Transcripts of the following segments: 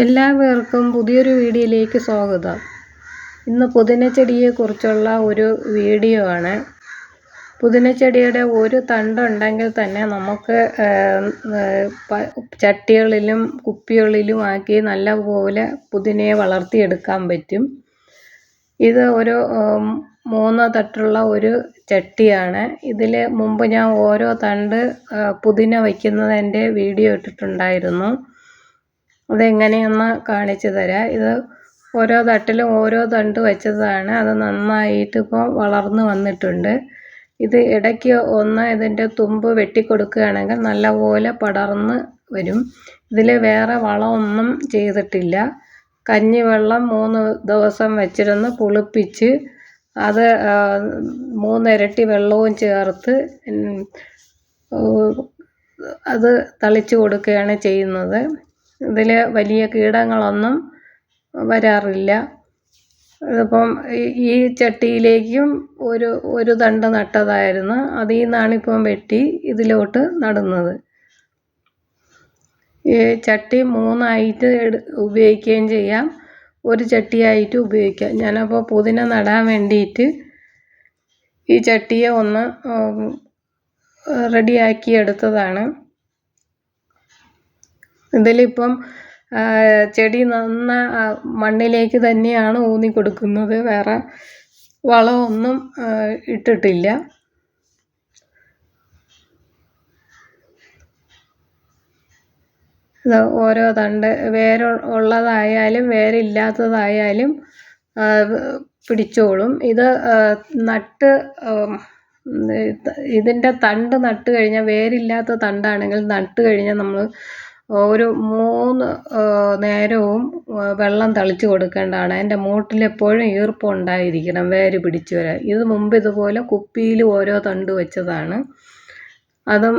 എല്ലാവർക്കും പുതിയൊരു വീഡിയോയിലേക്ക് സ്വാഗതം. ഇന്ന് പുതിനച്ചെടിയെക്കുറിച്ചുള്ള ഒരു വീഡിയോ ആണ്. പുതിനച്ചെടിയുടെ ഒരു തണ്ടുണ്ടെങ്കിൽ തന്നെ നമുക്ക് ചട്ടികളിലും കുപ്പികളിലും ആക്കി നല്ലപോലെ പുതിനയെ വളർത്തിയെടുക്കാൻ പറ്റും. ഇത് ഒരു മൂന്ന് തട്ടുള്ള ഒരു ചട്ടിയാണ്. ഇതിൽ മുമ്പ് ഞാൻ ഓരോ തണ്ട് പുതിന വയ്ക്കുന്നതിന്റെ വീഡിയോ ഇട്ടിട്ടുണ്ടായിരുന്നു. അതെങ്ങനെയെന്ന് കാണിച്ചു തരാം. ഇത് ഓരോ തട്ടിലും ഓരോ തണ്ട് വെച്ചതാണ്. അത് നന്നായിട്ട് ഇപ്പോൾ വളർന്നു വന്നിട്ടുണ്ട്. ഇത് ഇടയ്ക്ക് ഒന്ന് ഇതിന്റെ തുമ്പ് വെട്ടിക്കൊടുക്കുകയാണെങ്കിൽ നല്ലപോലെ പടർന്ന് വരും. ഇതിൽ വേറെ വളമൊന്നും ചെയ്തിട്ടില്ല. കഞ്ഞിവെള്ളം മൂന്ന് ദിവസം വെച്ചിരുന്ന് പുളിപ്പിച്ച് അത് മൂന്നിരട്ടി വെള്ളവും ചേർത്ത് അത് തളിച്ചു കൊടുക്കുകയാണ് ചെയ്യുന്നത്. ഇതിൽ വലിയ കീടങ്ങളൊന്നും വരാറില്ല. ഇതിപ്പം ഈ ചട്ടിയിലേക്കും ഒരു ഒരു തണ്ട് നട്ടതായിരുന്നു. അതിൽ നിന്നാണ് ഇപ്പം വെട്ടി ഇതിലോട്ട് നടുന്നത്. ഈ ചട്ടി മൂന്നായിട്ട് ഉപയോഗിക്കുകയും ചെയ്യാം. ഒരു ചട്ടിയായിട്ട് ഉപയോഗിക്കാം. ഞാനപ്പോൾ പുതിന നടാൻ വേണ്ടിയിട്ട് ഈ ചട്ടിയെ ഒന്ന് റെഡിയാക്കി എടുത്തതാണ്. ഇതിലിപ്പം ചെടി നന്ന മണ്ണിലേക്ക് തന്നെയാണ് ഊന്നി കൊടുക്കുന്നത്. വേറെ വളമൊന്നും ഇട്ടിട്ടില്ല. ഓരോ തണ്ട് വേര് ഉള്ളതായാലും വേരില്ലാത്തതായാലും പിടിച്ചോളും. ഇത് നട്ട് ഇതിന്റെ തണ്ട് നട്ട് കഴിഞ്ഞാൽ വേരില്ലാത്ത തണ്ടാണെങ്കിൽ നട്ട് കഴിഞ്ഞാൽ നമ്മൾ ഒരു മൂന്ന് നേരവും വെള്ളം തളിച്ച് കൊടുക്കേണ്ടതാണ്. അതിന്റെ മൂട്ടിലെപ്പോഴും ഈർപ്പം ഉണ്ടായിരിക്കണം വേര് പിടിച്ച് വരാൻ ഇത് മുമ്പ് ഇതുപോലെ കുപ്പിയിൽ ഓരോ തണ്ട് വെച്ചതാണ്. അതും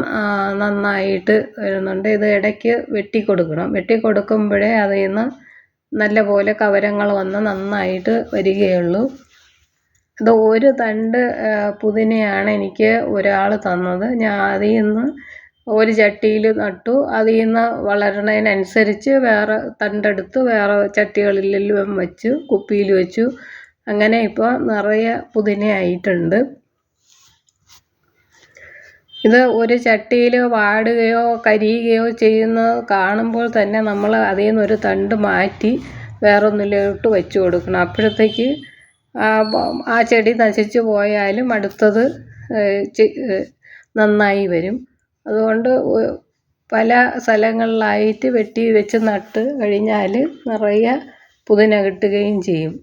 നന്നായിട്ട് വരുന്നുണ്ട്. ഇത് ഇടയ്ക്ക് വെട്ടി കൊടുക്കണം. വെട്ടി കൊടുക്കുമ്പോഴേ അതിൽ നിന്ന് നല്ല പോലെ കവരങ്ങൾ വന്ന് നന്നായിട്ട് വരികയുള്ളൂ. ഇത് ഒരു തണ്ട് പുതിനയാണ് എനിക്ക് ഒരാൾ തന്നത്. ഞാൻ അതിൽ നിന്ന് ഒരു ചട്ടിയിൽ നട്ടു. അതിൽ നിന്ന് വളരണതിനനുസരിച്ച് വേറെ തണ്ടെടുത്ത് വേറെ ചട്ടികളിലെല്ലാം വെച്ചു കുപ്പിയിൽ വെച്ചു. അങ്ങനെ ഇപ്പോൾ നിറയെ പുതിനയായിട്ടുണ്ട് ഇത് ഒരു ചട്ടിയിൽ വാടുകയോ കരിയുകയോ ചെയ്യുന്നത് കാണുമ്പോൾ തന്നെ നമ്മൾ അതിൽ നിന്നൊരു തണ്ട് മാറ്റി വേറൊന്നിലോട്ട് വെച്ച് കൊടുക്കണം. അപ്പോഴത്തേക്ക് ആ ചെടി നശിച്ചു പോയാലും അടുത്തത് നന്നായി വരും. അതുകൊണ്ട് പല സ്ഥലങ്ങളിലായിട്ട് വെട്ടി വെച്ച് നട്ട് കഴിഞ്ഞാൽ നിറയെ പുതിന കിട്ടുകയും ചെയ്യും.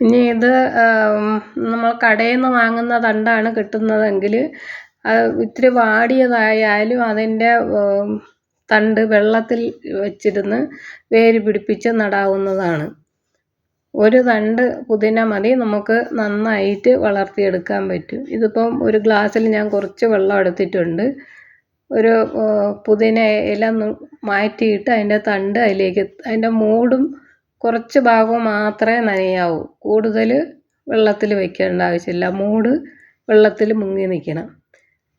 ഇനി ഇത് നമ്മൾ കടയിൽ നിന്ന് വാങ്ങുന്ന തണ്ടാണ് കിട്ടുന്നതെങ്കിൽ ഇത്തിരി വാടിയതായാലും അതിന്റെ തണ്ട് വെള്ളത്തിൽ വെച്ചിരുന്ന് വേര് പിടിപ്പിച്ച് നടാവുന്നതാണ്. ഒരു തണ്ട് പുതിന മതി നമുക്ക് നന്നായിട്ട് വളർത്തിയെടുക്കാൻ പറ്റും. ഇതിപ്പം ഒരു ഗ്ലാസ്സിൽ ഞാൻ കുറച്ച് വെള്ളം എടുത്തിട്ടുണ്ട്. ഒരു പുതിന ഇല മാറ്റിയിട്ട് അതിന്റെ തണ്ട് അതിലേക്ക് അതിന്റെ മൂടും കുറച്ച് ഭാഗവും മാത്രമേ നനയാവൂ. കൂടുതൽ വെള്ളത്തിൽ വെക്കേണ്ട ആവശ്യമില്ല. മൂട് വെള്ളത്തിൽ മുങ്ങി നിൽക്കണം.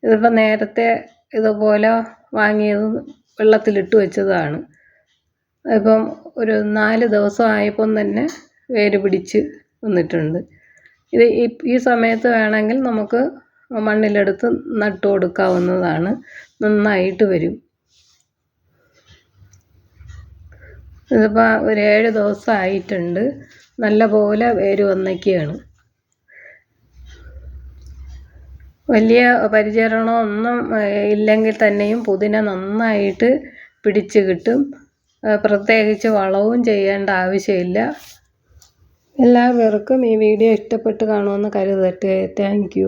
ഇതിപ്പോൾ നേരത്തെ ഇതുപോലെ വാങ്ങിയത് വെള്ളത്തിലിട്ട് വെച്ചതാണ്. ഇപ്പം ഒരു നാല് ദിവസം ആയപ്പം തന്നെ വേര് പിടിച്ച് വന്നിട്ടുണ്ട്. ഇത് ഈ സമയത്ത് വേണമെങ്കിൽ നമുക്ക് മണ്ണിലെടുത്ത് നട്ടു കൊടുക്കാവുന്നതാണ്. നന്നായിട്ട് വരും. ഇതിപ്പോൾ ഒരു ഏഴ് ദിവസം ആയിട്ടുണ്ട്. നല്ല പോലെ വേര് വന്നൊക്കെയാണ് വലിയ പരിചരണമോ ഒന്നും ഇല്ലെങ്കിൽ തന്നെയും പുതിന നന്നായിട്ട് പിടിച്ച് കിട്ടും. പ്രത്യേകിച്ച് വളവും ചെയ്യേണ്ട ആവശ്യമില്ല. എല്ലാവർക്കും ഈ വീഡിയോ ഇഷ്ടപ്പെട്ട് കാണുമെന്ന് കരുതട്ടെ. താങ്ക്